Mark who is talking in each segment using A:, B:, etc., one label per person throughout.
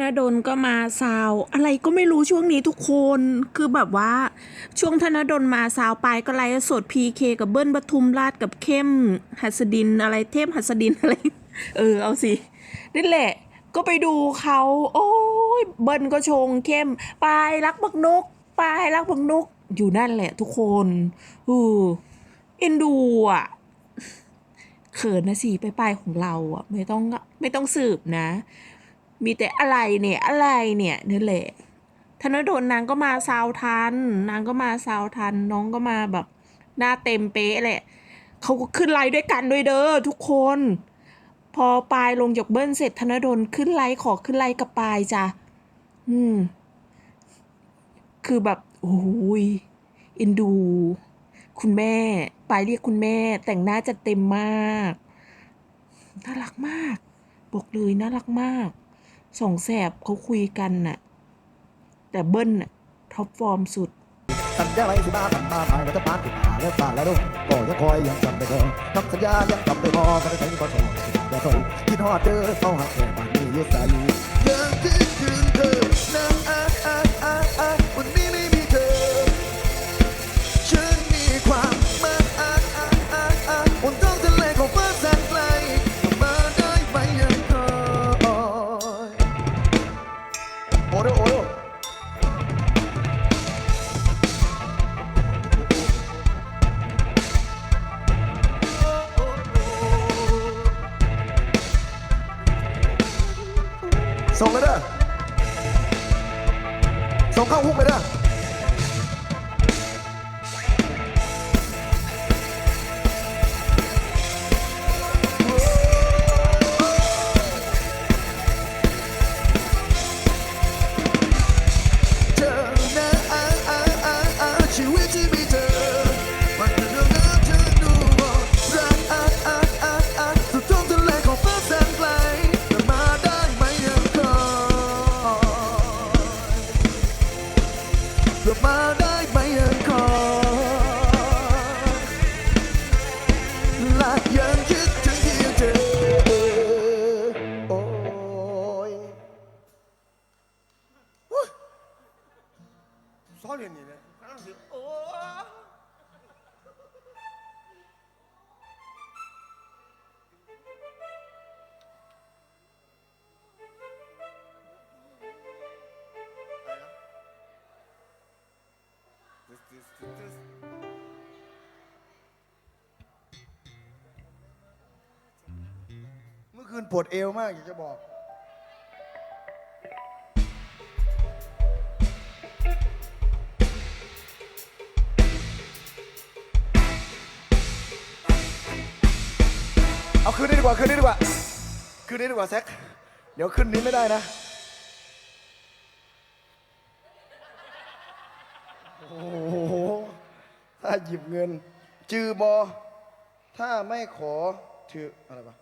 A: นาดลก็มาซาวอะไรก็ไม่รู้ช่วงนี้ทุกคนคือแบบว่าช่วงธนดลมาซาวไปก็ไลฟ์สดพีเคกับเบิ้ลปทุมราชกับเข้มหัสดินอะไรเทพหัสดินอะไร เออเอาสินั่นแหละ ก็ไปดูเขา โอ้ยเบิ้ลก็ชงเข้มปายรักบักนกปายรักบักนก อยู่นั่นแหละทุกคนอือเอ็นดูอะเขินนะสิไปไปายของเราอะ ไม่ต้องไม่ต้องสืบนะ มีแต่อะไรเนี่ยอะไรเนี่ยนี่แหละธนดลนางก็มาซาวทัน นางก็มาซาวทัน น้องก็มาแบบ หน้าเต็มเป๊ะแหละเขาก็ขึ้นไลน์ด้วยกันด้วยเด้อทุกคน พอปายลงจากเบิ้ลเสร็จธนดลขึ้นไลน์ขอขึ้นไลน์กับปายจ้ะอืม คือแบบโอ้ยเอ็นดู คุณแม่ปายเรียกคุณแม่ แต่งหน้าจัดเต็มมาก น่ารักมาก บอกเลยน่ารักมาก สองแสบเขาคุยกันน่ะ แต่เบิ้ลน่ะท็อปฟอร์มสุด
B: สัญญาไว้สิบ้าทำมาหมายรัฐบาลติดหาแล้วฝากแล้วลูกก็ยังคอยยังจำได้บ่คำสัญญายังจำได้บ่ก็ได้ใช้ก็ชอบอย่าถอยคิดฮอดเจอเขาหักแค่บ้านนี้ยู่ใส่ยัง ส่งเลยเด้อส่งเข้าฮุกเลยเด้อ
C: ซ้อนอย่างนี้นะนั่งสิโอ้ตึ๊ดตึ๊ดตึ๊ดตึ๊ดเมื่อคืนปวดเอวมากอยากจะบอก คืนนี้ดีกว่า คืนนี้ดีกว่า คืนนี้ดีกว่าแซคเดี๋ยวคืนนี้ไม่ได้นะ โอ้โห ถ้าหยิบเงิน จือบอ ถ้าไม่ขอถืออะไรวะ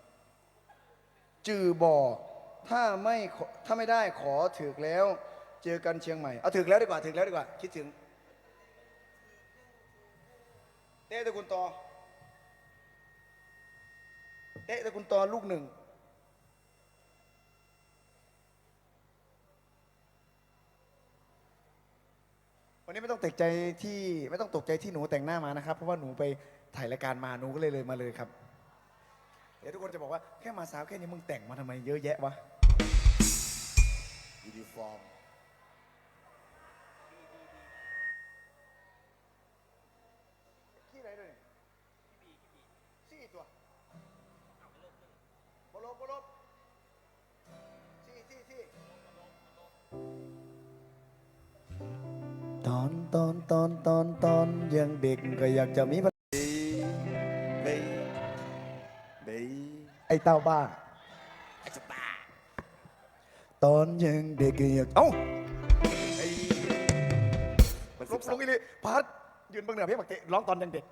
C: จือบอ ถ้าไม่ขอถ้าไม่ได้ขอถือแล้ว เจอกันเชียงใหม่ เอาถือแล้วดีกว่า ถือแล้วดีกว่า คิดถึง เต้ตะกุนตอ เอ๊ะต่คุณตอลูกหนึ่งวันนี้ไม่ต้องตกใจที่ไม่ต้องตกใจที่หนูแต่งหน้ามานะครับ เพราะว่าหนูไปถ่ายรายการมาหนูก็เลยเลยมาเลยครับ เดี๋ยวทุกคนจะบอกว่าแค่มาสาวแค่นี้มึงแต่งมาทำไมเยอะแยะวะยูนิฟอร์ม ตอนตอนตอนตอนตอนยังเด็กก็อยากจะมีพันเบยเบยไอ้เต้าบ้าไอ้เจ้าบ้า ตอนยังเด็กก็อยากเอ้าไอ้ลบลงอีเลยพัดยืนเบังเหนือพี่บักเตะร้องตอนยังเด็ก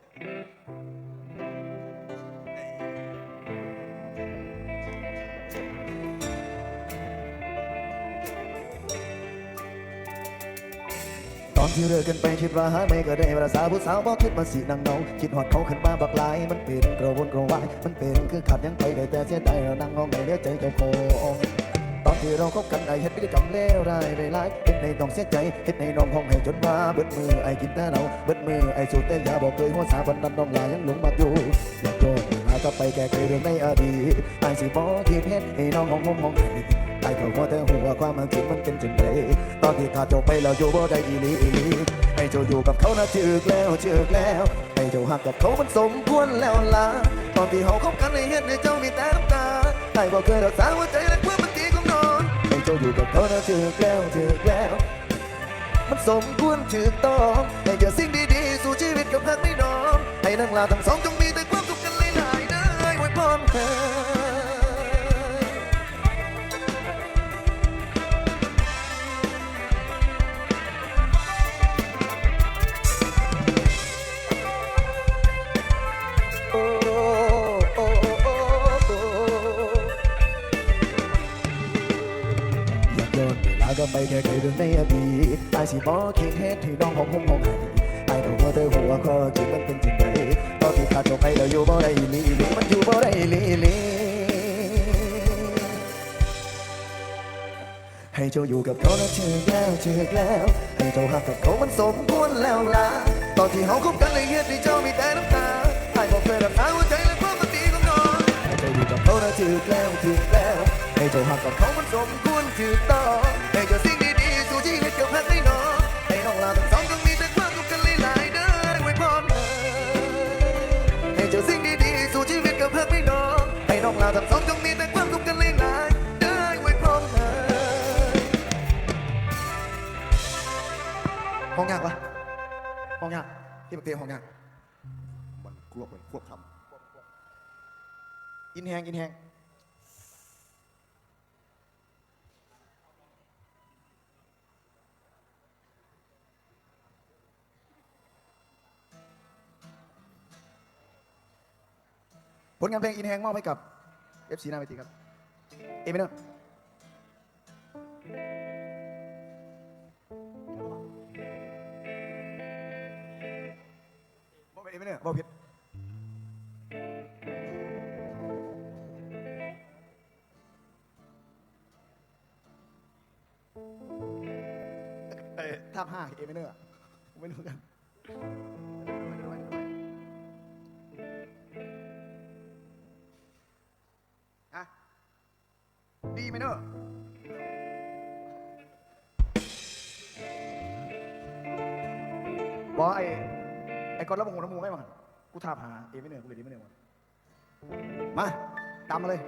C: อนที่เลิกกันไปคิดว่าหาไม่ก็ได้ประสาผู้สาวบอกคิดมาสีนางเนาคิดหอดเขาขึ้นมาบักลายมันเป็นกระวนกระวายมันเป็นคือขัดยังไปได้แต่เสียใจเรานั่งงองในเลี้ยใจเจ้าของตอน
B: ที่เราคบกันไอเฮ็ดพฤติกรรมเลวร้ายไปหลายเฮ็ดในน้องเสียใจเฮ็ดในน้องห้องให้จนว่าเบิดมือไอกินแต่เราเบิดมือไอสูดแต่ยาบอกเคยหัวสาบันนั้นน้องลายังหลงมักอยู่อยากโยนเวลาก็ไปแก้ไขเรื่องในอดีตไอสิบอกที่เฮ็ดให้น้องห้องห้องห้องให้ ไอเขาพอแต่หัวความมันจริงมันเป็นจังไดตอนที่ขาดจบไปแล้วอยู่บ่ได้อีหลีอีหลีไอเจ้าอยู่กับเขานะจึกแล้วจึกแล้วไอเจ้าหักกับเขามันสมควรแล้วล่ะตอนที่เฮาคบกันไอเฮ็ดให้เจ้ามีแต่น้ำตาไอบ่เคยรักษาหัวใจและความเมื่อกี้ของนองให้เจ้าอยู่กับเขานะถึกแล้วถึกแล้วมันสมควรถึกต้องให้เกิดสิ่งดีๆสู่ชีวิตกับพักไม่น้องให้นั่งลาทั้งสองจงมีแต่ความสุขกันหลายๆนะไว้พร้อมเธอ อยากย้อนเวลาก็ไปแค่เคยเรื่องในอดีตไอ้สิบอกคิดเหตุที่น้องของผมมองให้ไอ้ตัวเธอหัวข้อจริงมันเป็นจริงเลยตอนที่ขาดจบไปแล้วอยู่บ่ได้อีหลีอีหลีมันอยู่บ่ได้อีหลีอีหลีให้เจ้าอยู่กับเขาแล้วเชื่อแล้วเชื่อแล้วให้เจ้าหักกับเขามันสมควรแล้วล่ะตอนที่เฮาคบกันเลยเหตุที่เจ้ามีแต่น้ำตาไอ้บอกเคยรักษาหัวใจและความปกติของน้องให้เจ้าอยู่กับเขาแล้วเชื่อแล้วเชื่อแล้ว ให้เจ้าหักกับเขามันสมควรถูกต้องให้เจ้าสิ่งดีๆสู่ชีวิตกับพักให้น้องให้น้องลาทั้งสองจงมีแต่ความสุขกันหลายๆเด้อไว้พรเธอให้เจ้าสิ่งดีๆสู่ชีวิตกับพักให้น้องให้น้องลาทั้งสองจงมีแต่ความสุขกันหลายๆเด้อไว้พรเธอห้องยากปะห้องยากที่ประเทศห้องยาก
C: มันควบมันควบคำ
B: อินแหงอินแหง ผลงานเพลงอินแหงมอบให้กับ FC หน้าเวทีครับ เอเมนอบอกเป็นเอเมเนอบอกผิดเอ้ยท่าห้าเอเมเนอร์ไม่รู้กัน ดีไหมเนอะบอไอ้ไอ้กอนรับหูน้ำมูกให้มากูทาบหาเอไม่เหนื่อยกูเลยดีไมเหนอร์มามาตามมาเลย